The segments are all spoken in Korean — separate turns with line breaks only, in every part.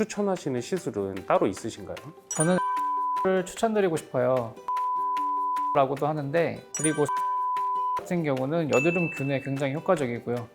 추천하시는 시술은 따로 있으신가요?
저는 를 추천드리고 싶어요. 라고도 하는데 그리고 같은 경우는 여드름 균에 굉장히 효과적이고요.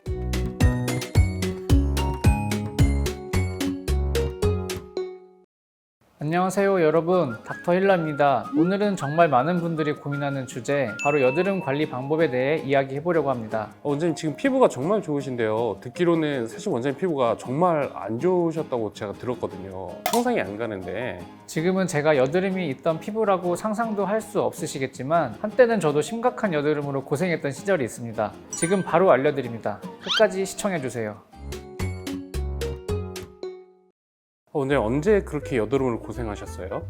안녕하세요 여러분 닥터 힐라입니다 오늘은 정말 많은 분들이 고민하는 주제 바로 여드름 관리 방법에 대해 이야기해 보려고 합니다
어, 원장님 지금 피부가 정말 좋으신데요. 듣기로는 사실 원장님 피부가 정말 안 좋으셨다고 제가 들었거든요. 상상이 안 가는데
지금은 제가 여드름이 있던 피부라고 상상도 할 수 없으시겠지만 한때는 저도 심각한 여드름으로 고생했던 시절이 있습니다. 지금 바로 알려드립니다. 끝까지 시청해 주세요.
어, 원장님 언제 그렇게 여드름을 고생하셨어요?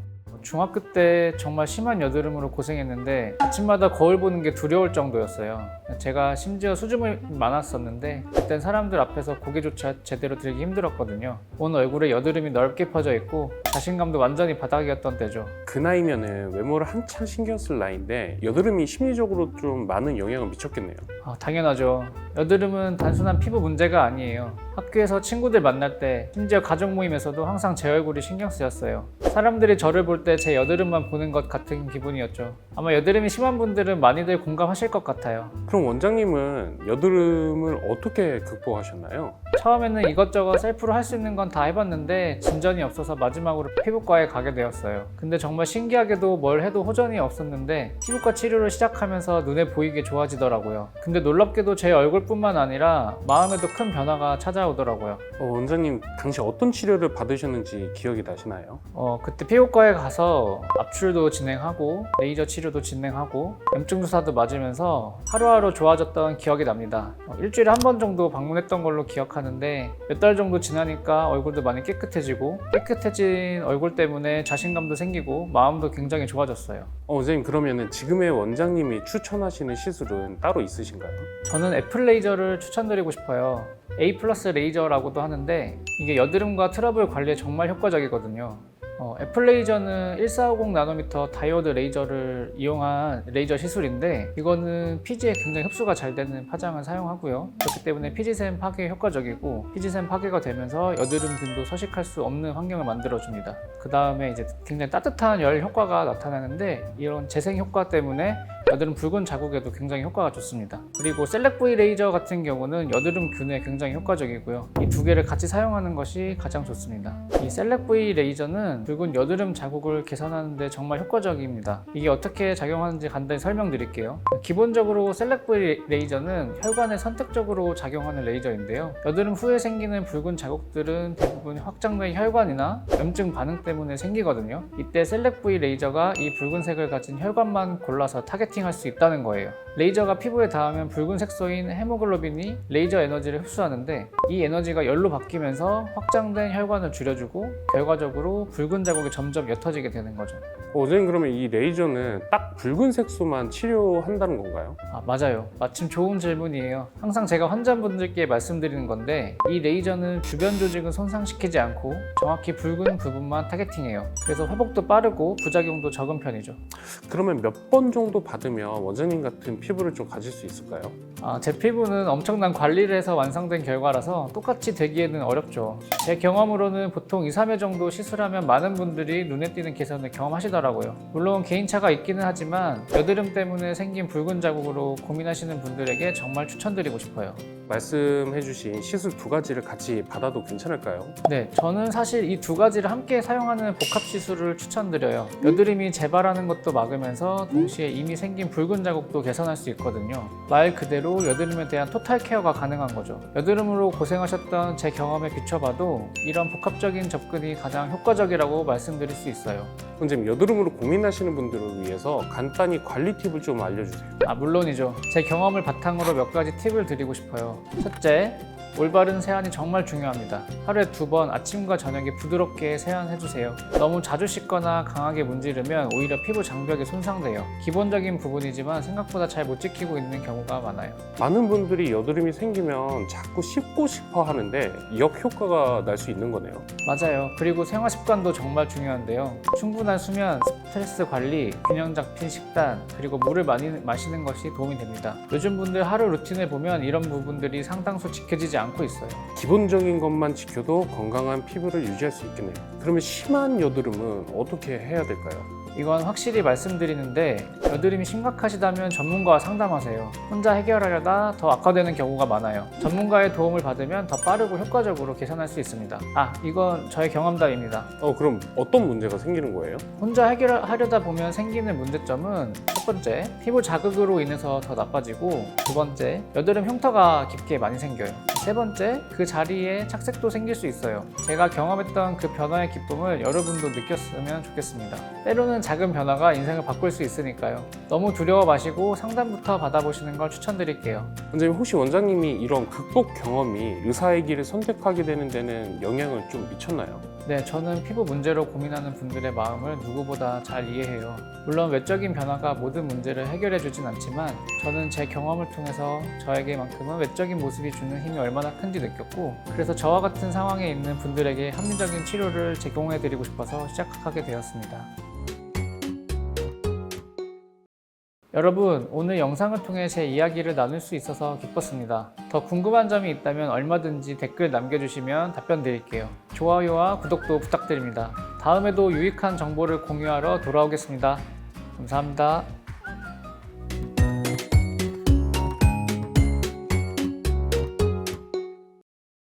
중학교 때 정말 심한 여드름으로 고생했는데 아침마다 거울 보는 게 두려울 정도였어요. 제가 심지어 수줍음이 많았었는데 그땐 사람들 앞에서 고개조차 제대로 들기 힘들었거든요. 온 얼굴에 여드름이 넓게 퍼져 있고 자신감도 완전히 바닥이었던 때죠.
그 나이면은 외모를 한참 신경 쓸 나이인데 여드름이 심리적으로 좀 많은 영향을 미쳤겠네요.
아, 당연하죠. 여드름은 단순한 피부 문제가 아니에요. 학교에서 친구들 만날 때, 심지어 가족 모임에서도 항상 제 얼굴이 신경 쓰였어요. 사람들이 저를 볼때 제 여드름만 보는 것 같은 기분이었죠. 아마 여드름이 심한 분들은 많이들 공감하실 것 같아요.
그럼 원장님은 여드름을 어떻게 극복하셨나요?
처음에는 이것저것 셀프로 할 수 있는 건 다 해봤는데 진전이 없어서 마지막으로 피부과에 가게 되었어요. 근데 정말 신기하게도 뭘 해도 호전이 없었는데 피부과 치료를 시작하면서 눈에 보이게 좋아지더라고요. 근데 놀랍게도 제 얼굴뿐만 아니라 마음에도 큰 변화가 찾아오더라고요.
어, 원장님 당시 어떤 치료를 받으셨는지 기억이 나시나요?
어, 그때 피부과에 가서 압출도 진행하고 레이저 치료도 진행하고 염증 주사도 맞으면서 하루하루 좋아졌던 기억이 납니다. 어, 일주일에 한 번 정도 방문했던 걸로 기억하는데 몇 달 정도 지나니까 얼굴도 많이 깨끗해지고 깨끗해진 얼굴 때문에 자신감도 생기고 마음도 굉장히 좋아졌어요.
어, 원장님 그러면은 지금의 원장님이 추천하시는 시술은 따로 있으신가요?
저는 애플 레이저를 추천드리고 싶어요. A 플러스 레이저라고도 하는데 이게 여드름과 트러블 관리에 정말 효과적이거든요. 어, 애플 레이저는 1450 나노미터 다이오드 레이저를 이용한 레이저 시술인데 이거는 피지에 굉장히 흡수가 잘 되는 파장을 사용하고요. 그렇기 때문에 피지샘 파괴에 효과적이고 피지샘 파괴가 되면서 여드름균도 서식할 수 없는 환경을 만들어줍니다. 그 다음에 이제 굉장히 따뜻한 열 효과가 나타나는데 이런 재생 효과 때문에 여드름 붉은 자국에도 굉장히 효과가 좋습니다. 그리고 셀렉 V 레이저 같은 경우는 여드름 균에 굉장히 효과적이고요. 이 두 개를 같이 사용하는 것이 가장 좋습니다. 이 셀렉 V 레이저는 붉은 여드름 자국을 개선하는데 정말 효과적입니다. 이게 어떻게 작용하는지 간단히 설명드릴게요. 기본적으로 셀렉 V 레이저는 혈관에 선택적으로 작용하는 레이저인데요. 여드름 후에 생기는 붉은 자국들은 대부분 확장된 혈관이나 염증 반응 때문에 생기거든요. 이때 셀렉 V 레이저가 이 붉은색을 가진 혈관만 골라서 타겟 팅할 수 있다는 거예요. 레이저가 피부에 닿으면 붉은 색소인 헤모글로빈이 레이저 에너지를 흡수하는데 이 에너지가 열로 바뀌면서 확장된 혈관을 줄여주고 결과적으로 붉은 자국이 점점 옅어지게 되는 거죠.
어, 원장님 그러면 이 레이저는 딱 붉은 색소만 치료한다는 건가요?
아, 맞아요. 마침 좋은 질문이에요. 항상 제가 환자분들께 말씀드리는 건데 이 레이저는 주변 조직은 손상시키지 않고 정확히 붉은 부분만 타겟팅해요. 그래서 회복도 빠르고 부작용도 적은 편이죠.
그러면 몇 번 정도 받으면 원장님 같은 피부를 좀 가질 수 있을까요?
아, 제 피부는 엄청난 관리를 해서 완성된 결과라서 똑같이 되기에는 어렵죠. 제 경험으로는 보통 2, 3회 정도 시술하면 많은 분들이 눈에 띄는 개선을 경험하시더라고요. 물론 개인차가 있기는 하지만 여드름 때문에 생긴 붉은 자국으로 고민하시는 분들에게 정말 추천드리고 싶어요.
말씀해주신 시술 두 가지를 같이 받아도 괜찮을까요?
네, 저는 사실 이 두 가지를 함께 사용하는 복합 시술을 추천드려요. 여드름이 재발하는 것도 막으면서 동시에 이미 생긴 붉은 자국도 개선할 수 있거든요. 말 그대로 여드름에 대한 토탈 케어가 가능한 거죠. 여드름으로 고생하셨던 제 경험에 비춰봐도 이런 복합적인 접근이 가장 효과적이라고 말씀드릴 수 있어요.
원장님 여드름으로 고민하시는 분들을 위해서 간단히 관리 팁을 좀 알려주세요.
아, 물론이죠. 제 경험을 바탕으로 몇 가지 팁을 드리고 싶어요. 첫째, 올바른 세안이 정말 중요합니다. 하루에 두 번 아침과 저녁에 부드럽게 세안해주세요. 너무 자주 씻거나 강하게 문지르면 오히려 피부 장벽이 손상돼요. 기본적인 부분이지만 생각보다 잘 못 지키고 있는 경우가 많아요.
많은 분들이 여드름이 생기면 자꾸 씹고 싶어 하는데 역효과가 날 수 있는 거네요.
맞아요. 그리고 생활 습관도 정말 중요한데요. 충분한 수면, 스트레스 관리, 균형 잡힌 식단, 그리고 물을 많이 마시는 것이 도움이 됩니다. 요즘 분들 하루 루틴을 보면 이런 부분들이 상당수 지켜지지 않고 있어요.
기본적인 것만 지켜도 건강한 피부를 유지할 수 있겠네요. 그러면 심한 여드름은 어떻게 해야 될까요?
이건 확실히 말씀드리는데 여드름이 심각하시다면 전문가와 상담하세요. 혼자 해결하려다 더 악화되는 경우가 많아요. 전문가의 도움을 받으면 더 빠르고 효과적으로 개선할 수 있습니다. 아, 이건 저의 경험담입니다.
어, 그럼 어떤 문제가 생기는 거예요?
혼자 해결하려다 보면 생기는 문제점은 첫 번째, 피부 자극으로 인해서 더 나빠지고 두 번째, 여드름 흉터가 깊게 많이 생겨요. 세 번째, 그 자리에 착색도 생길 수 있어요. 제가 경험했던 그 변화의 기쁨을 여러분도 느꼈으면 좋겠습니다. 때로는 작은 변화가 인생을 바꿀 수 있으니까요. 너무 두려워 마시고 상담부터 받아보시는 걸 추천드릴게요.
원장님 혹시 원장님이 이런 극복 경험이 의사의 길을 선택하게 되는 데는 영향을 좀 미쳤나요?
네, 저는 피부 문제로 고민하는 분들의 마음을 누구보다 잘 이해해요. 물론 외적인 변화가 모든 문제를 해결해 주진 않지만 저는 제 경험을 통해서 저에게만큼은 외적인 모습이 주는 힘이 얼마나 큰지 느꼈고 그래서 저와 같은 상황에 있는 분들에게 합리적인 치료를 제공해 드리고 싶어서 시작하게 되었습니다. 여러분, 오늘 영상을 통해 제 이야기를 나눌 수 있어서 기뻤습니다. 더 궁금한 점이 있다면 얼마든지 댓글 남겨주시면 답변 드릴게요. 좋아요와 구독도 부탁드립니다. 다음에도 유익한 정보를 공유하러 돌아오겠습니다. 감사합니다.